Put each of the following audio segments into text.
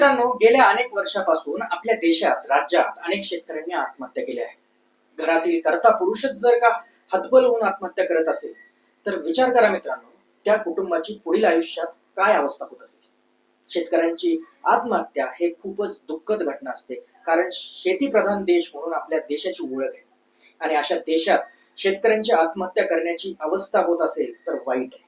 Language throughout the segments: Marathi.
मित्रांनो गेल्या अनेक वर्षापासून आपल्या देशात राज्यात अनेक शेतकऱ्यांनी आत्महत्या केल्या आहेत घरातील करता पुरुषच जर का हतबल होऊन आत्महत्या करत असेल तर विचार करा मित्रांनो त्या कुटुंबाची पुढील आयुष्यात काय अवस्था होत असेल? शेतकऱ्यांची आत्महत्या हे खूपच दुःखद घटना असते कारण शेतीप्रधान देश म्हणून आपल्या देशाची ओळख आहे. आणि अशा देशात शेतकऱ्यांची आत्महत्या करण्याची अवस्था होत असेल तर वाईट आहे.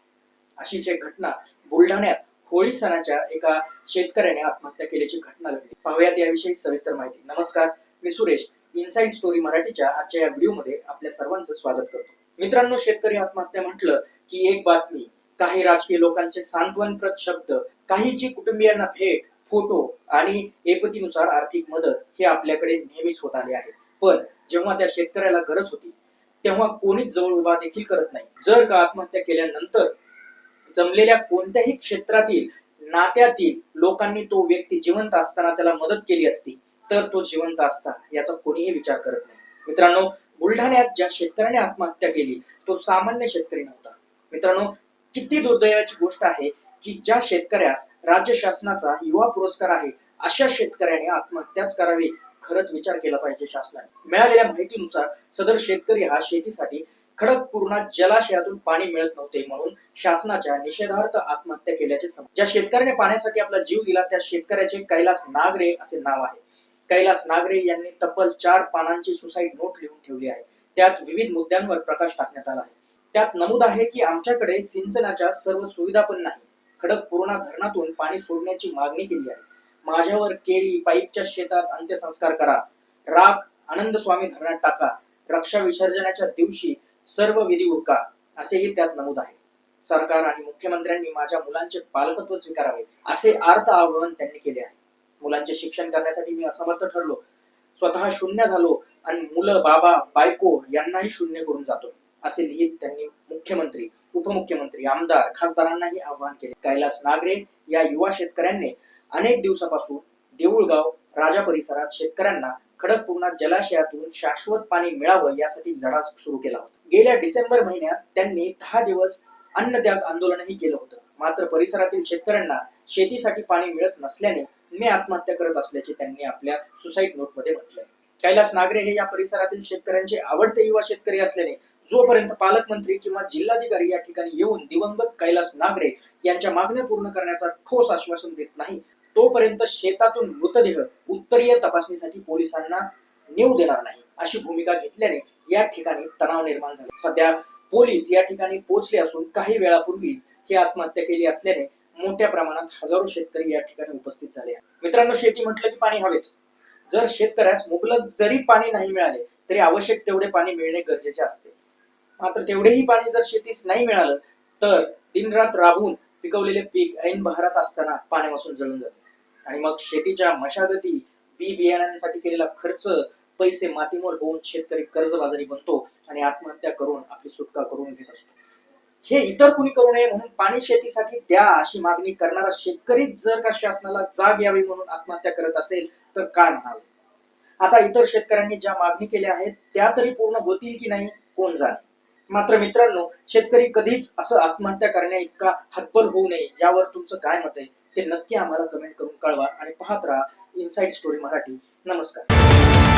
अशीच एक घटना बुलढाण्यात होळी सणाच्या एका शेतकऱ्याने आत्महत्या केल्याची घटना घडली. पाहूयात याविषयी सविस्तर माहिती. नमस्कार मी सुरेश. इनसाइड स्टोरी मराठीच्या आजच्या या व्हिडिओमध्ये आपल्या सर्वांचं स्वागत करतो. मित्रांनो शेतकरी आत्महत्या म्हटलं की एक बातमी. काही राजकीय लोकांचे सांत्वनप्रद शब्द काही जी कुटुंबियांना भेट फोटो आणि एपतीनुसार आर्थिक मदत हे आपल्याकडे नेहमीच होत आले आहे पण जेव्हा त्या शेतकऱ्याला गरज होती तेव्हा कोणीच जवळ उभा देखील करत नाही. जर का आत्महत्या केल्यानंतर जमलेल्या कोणत्याही क्षेत्रातील नात्यातील लोकांनी तो व्यक्ती जिवंत असताना त्याला मदत केली असती तर तो जिवंत असता याचा कोणीही विचार करत नाही. मित्रांनो बुलढाण्यात ज्या शेतकऱ्याने आत्महत्या केली तो सामान्य शेतकरी नव्हता. मित्रांनो किती दुर्दैवाची गोष्ट आहे की ज्या शेतकऱ्यास राज्य शासनाचा युवा पुरस्कार आहे अशा शेतकऱ्याने आत्महत्याच करावी खरंच विचार केला पाहिजे शासनाने. मिळालेल्या माहितीनुसार सदर शेतकरी हा शेतीसाठी खडकपूर्णा जलाशयातून पाणी मिळत नव्हते म्हणून शासनाच्या निषेधार्थ आत्महत्या केल्याचे ज्या शेतकऱ्याने पाण्यासाठी आपला जीव दिला त्या शेतकऱ्याचे कैलास नागरे असे नाव आहे. कैलास नागरे यांनी तब्बल चार पानांची सुसाईड नोट लिहून ठेवली आहे. त्यात विविध मुद्द्यांवर प्रकाश टाकण्यात आला आहे. त्यात नमूद आहे की आमच्याकडे सिंचनाच्या सर्व सुविधा पण नाही. खडकपूर्णा धरणातून पाणी सोडण्याची मागणी केली आहे. माझ्यावर केळी पाईपच्या शेतात अंत्यसंस्कार करा. राख आनंद स्वामी धरणात टाका. रक्षा विसर्जनाच्या दिवशी सर्व विधी उरका असेही त्यात नमूद आहे. सरकार आणि मुख्यमंत्र्यांनी माझ्या मुलांचे पालकत्व स्वीकारावे असे आर्त आवाहन त्यांनी केले आहे. मुलांचे शिक्षण करण्यासाठी मी असमर्थ ठरलो. स्वतः शून्य झालो आणि मुलं बाबा बायको यांनाही शून्य करून जातो असे लिहित त्यांनी मुख्यमंत्री उपमुख्यमंत्री आमदार खासदारांनाही आवाहन केले. कैलास नागरे या युवा शेतकऱ्यांनी अनेक दिवसापासून देऊळगाव राजा परिसरात शेतकऱ्यांना खडकपूर्णा जलाशयातून शाश्वत पाणी मिळावं यासाठी लढा सुरू केला होता. गेल्या डिसेंबर महिन्यात त्यांनी दहा दिवस अन्नत्याग आंदोलनही केलं होतं. मात्र परिसरातील शेतकऱ्यांना शेतीसाठी पाणी मिळत नसल्याने मी आत्महत्या करत असल्याचे त्यांनी आपल्या सुसाईड नोटमध्ये म्हटलंय. कैलास नागरे हे या परिसरातील शेतकऱ्यांचे आवडते युवा शेतकरी असल्याने जोपर्यंत पालकमंत्री किंवा जिल्हाधिकारी या ठिकाणी येऊन दिवंगत कैलास नागरे यांच्या मागण्या पूर्ण करण्याचा ठोस आश्वासन देत नाही तोपर्यंत शेतातून मृतदेह उत्तरीय तपासणीसाठी पोलिसांना नेऊ देणार नाही अशी भूमिका घेतल्याने या ठिकाणी तणाव निर्माण झाला. सध्या पोलीस या ठिकाणी पोहोचले असून काही वेळापूर्वी ही आत्महत्या केली असल्याने मोठ्या प्रमाणात हजारो शेतकरी या ठिकाणी उपस्थित झाले मित्रांनो शेती म्हटलं की पाणी हवेच. जर शेतकऱ्यास मुबलक जरी पाणी नाही मिळाले तरी आवश्यक तेवढे पाणी मिळणे गरजेचे असते. मात्र तेवढेही पाणी जर शेतीस नाही मिळालं तर दिनरात राबून पिकवलेले पीक ऐन बहारात असताना पाण्यापासून जळून जाते. आणि मग शेतीच्या मशागती बी बियाण्यांसाठी केलेला खर्च पैसे मातीमोल होऊन शेतकरी कर्जबाजारी बनतो आणि आत्महत्या करून आपली सुटका करून घेत असतो. हे इतर कुणी करू नये म्हणून पाणी शेतीसाठी द्या अशी मागणी करणारा शेतकरी जर का शासनाला जाग यावी म्हणून आत्महत्या करत असेल तर काय म्हणावे? आता इतर शेतकऱ्यांनी ज्या मागणी केल्या आहेत त्या तरी पूर्ण होतील की नाही कोण जाणे? मात्र मित्रांनो शेतकरी कधीच असं आत्महत्या करण्या इतका हतबल होऊ नये यावर तुमचं काय मत आहे? ते नक्की आम्हाला कमेंट करून कळवा आणि पाहत राहा इनसाइड स्टोरी मराठी. नमस्कार.